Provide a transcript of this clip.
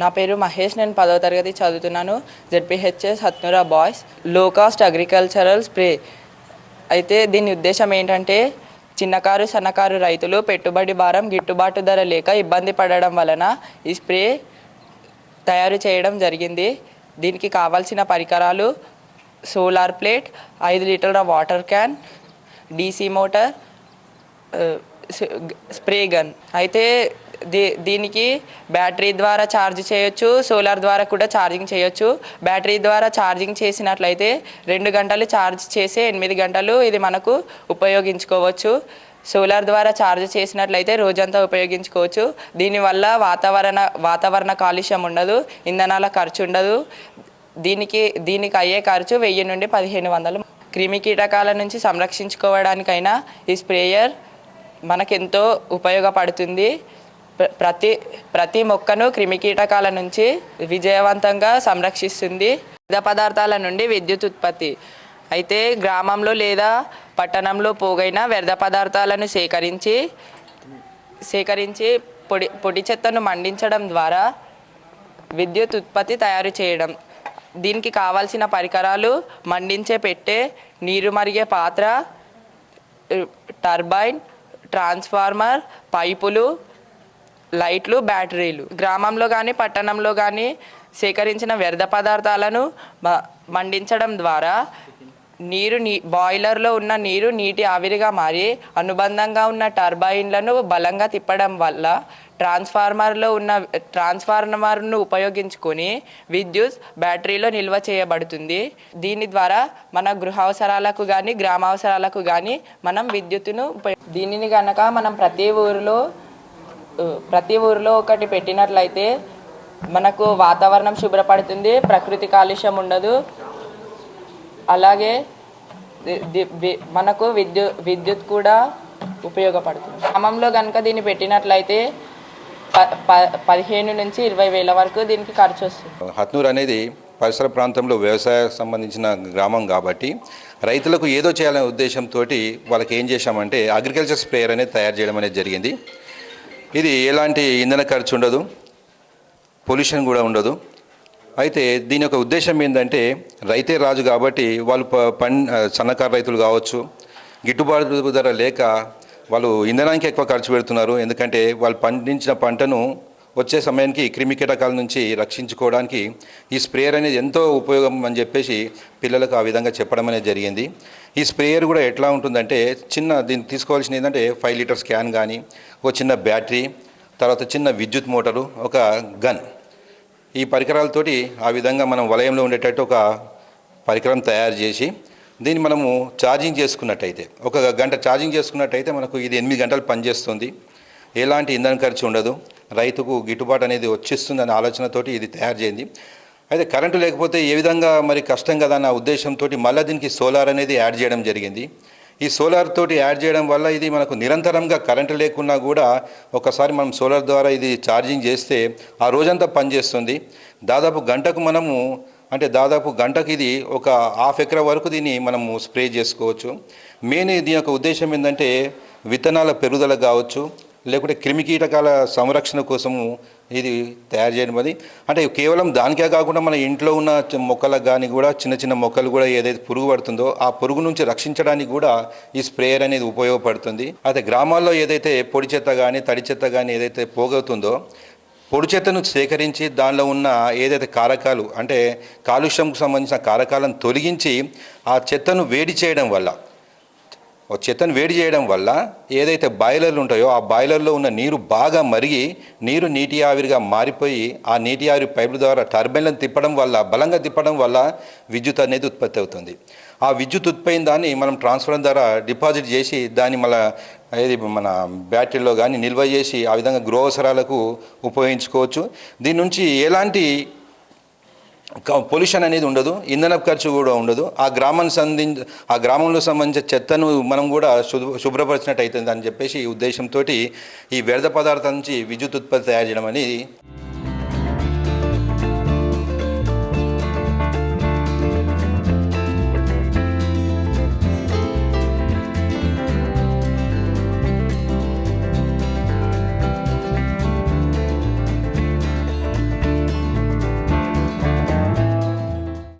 నా పేరు మహేష్ నేను పదవ తరగతి చదువుతున్నాను. ZPHS Hatnura boys. Low cost agricultural spray. అయితే దీని ఉద్దేశం ఏంటంటే చిన్నకారు సన్నకారు రైతులు పెట్టుబడి భారం గిట్టుబాటు ధర లేక ఇబ్బంది పడడం వలన ఈ స్ప్రే తయారు చేయడం జరిగింది. దీనికి కావాల్సిన పరికరాలు సోలార్ ప్లేట్ ఐదు లీటర్ల water can DC motor spray gun. అయితే దీ దీనికి బ్యాటరీ ద్వారా ఛార్జ్ చేయొచ్చు సోలార్ ద్వారా కూడా ఛార్జింగ్ చేయొచ్చు. బ్యాటరీ ద్వారా ఛార్జింగ్ చేసినట్లయితే రెండు గంటలు ఛార్జ్ చేసి ఎనిమిది గంటలు ఇది మనకు ఉపయోగించుకోవచ్చు. సోలార్ ద్వారా ఛార్జ్ చేసినట్లయితే రోజంతా ఉపయోగించుకోవచ్చు. దీనివల్ల వాతావరణ వాతావరణ కాలుష్యం ఉండదు ఇంధనాల ఖర్చు ఉండదు. దీనికి దీనికి అయ్యే ఖర్చు వెయ్యి నుండి పదిహేను వందలు. క్రిమి కీటకాల నుంచి సంరక్షించుకోవడానికైనా ఈ స్ప్రేయర్ మనకెంతో ఉపయోగపడుతుంది. ప్రతి ప్రతి మొక్కను క్రిమికీటకాల నుంచి విజయవంతంగా సంరక్షిస్తుంది. వివిధ పదార్థాల నుండి విద్యుత్ ఉత్పత్తి. అయితే గ్రామంలో లేదా పట్టణంలో పోగైన వ్యర్థ పదార్థాలను సేకరించి సేకరించి పొడి పొడి చెత్తను మండించడం ద్వారా విద్యుత్ ఉత్పత్తి తయారు చేయడం. దీనికి కావాల్సిన పరికరాలు మండించే పెట్టే నీరు మరిగే పాత్ర టర్బైన్ ట్రాన్స్ఫార్మర్ పైపులు లైట్లు బ్యాటరీలు. గ్రామంలో కానీ పట్టణంలో కానీ సేకరించిన వ్యర్థ పదార్థాలను మ- మండించడం ద్వారా నీరు నీ బాయిలర్లో ఉన్న నీరు నీటి ఆవిరిగా మారి అనుబంధంగా ఉన్న టర్బైన్లను బలంగా తిప్పడం వల్ల ట్రాన్స్ఫార్మర్లో ఉన్న ట్రాన్స్ఫార్మర్ను ఉపయోగించుకొని విద్యుత్ బ్యాటరీలో నిల్వ చేయబడుతుంది. దీని ద్వారా మన గృహ అవసరాలకు కానీ గ్రామ అవసరాలకు కానీ మనం విద్యుత్తును ఉపయో దీనిని కనుక మనం ప్రతి ఊరిలో ప్రతి ఊరిలో ఒకటి పెట్టినట్లయితే మనకు వాతావరణం శుభ్రపడుతుంది ప్రకృతి కాలుష్యం ఉండదు. అలాగే మనకు విద్యు విద్యుత్ కూడా ఉపయోగపడుతుంది. గ్రామంలో కనుక దీన్ని పెట్టినట్లయితే ప ప- పదిహేను నుంచి ఇరవై వేల వరకు దీనికి ఖర్చు వస్తుంది. హత్నూర్ అనేది పరిసర ప్రాంతంలో వ్యవసాయ సంబంధించిన గ్రామం కాబట్టి రైతులకు ఏదో చేయాలనే ఉద్దేశంతో వాళ్ళకి ఏం చేశామంటే అగ్రికల్చర్ స్ప్రేయర్ అనేది తయారు చేయడం అనేది జరిగింది. ఇది ఎలాంటి ఇంధన ఖర్చు ఉండదు పొల్యూషన్ కూడా ఉండదు. అయితే దీని యొక్క ఉద్దేశం ఏంటంటే రైతే రాజు కాబట్టి వాళ్ళు ప- పన్ సన్నకారు రైతులు కావచ్చు గిట్టుబాటు ధర లేక వాళ్ళు ఇంధనానికి ఎక్కువ ఖర్చు పెడుతున్నారు. ఎందుకంటే వాళ్ళు పండించిన పంటను వచ్చే సమయానికి క్రిమి కీటకాల నుంచి రక్షించుకోవడానికి ఈ స్ప్రేయర్ అనేది ఎంతో ఉపయోగం అని చెప్పేసి పిల్లలకు ఆ విధంగా చెప్పడం అనేది జరిగింది. ఈ స్ప్రేయర్ కూడా ఎట్లా ఉంటుందంటే చిన్న దీన్ని తీసుకోవాల్సిన ఏంటంటే ఫైవ్ లీటర్స్ క్యాన్ కానీ ఒక చిన్న బ్యాటరీ తర్వాత చిన్న విద్యుత్ మోటారు ఒక గన్. ఈ పరికరాలతోటి ఆ విధంగా మనం వలయంలో ఉండేటట్టు ఒక పరికరం తయారు చేసి దీన్ని మనము ఛార్జింగ్ చేసుకున్నట్టయితే ఒక గంట ఛార్జింగ్ చేసుకున్నట్టయితే మనకు ఇది ఎనిమిది గంటలు పనిచేస్తుంది. ఎలాంటి ఇంధన ఖర్చు ఉండదు. రైతుకు గిట్టుబాటు అనేది వచ్చేస్తుంది అనే ఆలోచనతోటి ఇది తయారు చేయింది అయితే కరెంటు లేకపోతే ఏ విధంగా మరి కష్టం కదా అన్న ఉద్దేశంతో మళ్ళీ దీనికి సోలార్ అనేది యాడ్ చేయడం జరిగింది. ఈ సోలార్ తోటి యాడ్ చేయడం వల్ల ఇది మనకు నిరంతరంగా కరెంటు లేకున్నా కూడా ఒకసారి మనం సోలార్ ద్వారా ఇది ఛార్జింగ్ చేస్తే ఆ రోజంతా పనిచేస్తుంది. దాదాపు గంటకు మనము అంటే దాదాపు గంటకు ఇది ఒక హాఫ్ ఎకరా వరకు దీన్ని మనము స్ప్రే చేసుకోవచ్చు. మెయిన్ దీని యొక్క ఉద్దేశం ఏంటంటే విత్తనాల పెరుగుదల కావచ్చు లేకుంటే క్రిమికీటకాల సంరక్షణ కోసము ఇది తయారు చేయడం అది. అంటే కేవలం దానికే కాకుండా మన ఇంట్లో ఉన్న మొక్కలకు కానీ కూడా చిన్న చిన్న మొక్కలు కూడా ఏదైతే పురుగు పడుతుందో ఆ పురుగు నుంచి రక్షించడానికి కూడా ఈ స్ప్రేయర్ అనేది ఉపయోగపడుతుంది. అయితే గ్రామాల్లో ఏదైతే పొడి చెత్త కానీ తడి చెత్త కానీ ఏదైతే పోగవుతుందో పొడి చెత్తను సేకరించి దానిలో ఉన్న ఏదైతే కారకాలు అంటే కాలుష్యంకు సంబంధించిన కారకాలను తొలగించి ఆ చెత్తను వేడి చేయడం వల్ల చెత్తను వేడి చేయడం వల్ల ఏదైతే బాయిలర్లు ఉంటాయో ఆ బాయిలర్లో ఉన్న నీరు బాగా మరిగి నీరు నీటి ఆవిరిగా మారిపోయి ఆ నీటి ఆవిరి పైపుల ద్వారా టర్బైన్లను తిప్పడం వల్ల బలంగా తిప్పడం వల్ల విద్యుత్ అనేది ఉత్పత్తి అవుతుంది. ఆ విద్యుత్ ఉత్పైన దాన్ని మనం ట్రాన్స్ఫర్ ద్వారా డిపాజిట్ చేసి దాన్ని మళ్ళీ ఇది మన బ్యాటరీలో కానీ నిల్వ చేసి ఆ విధంగా గృహ అవసరాలకు ఉపయోగించుకోవచ్చు. దీని నుంచి ఎలాంటి పొల్యూషన్ అనేది ఉండదు ఇంధన ఖర్చు కూడా ఉండదు. ఆ గ్రామానికి సంధి ఆ గ్రామంలో సంబంధించిన చెత్తను మనం కూడా శుభ్ర శుభ్రపరిచినట్టు అవుతుంది అని చెప్పేసి ఈ ఉద్దేశంతో ఈ వ్యర్థ పదార్థాల నుంచి విద్యుత్ ఉత్పత్తి తయారు చేయడం అనేది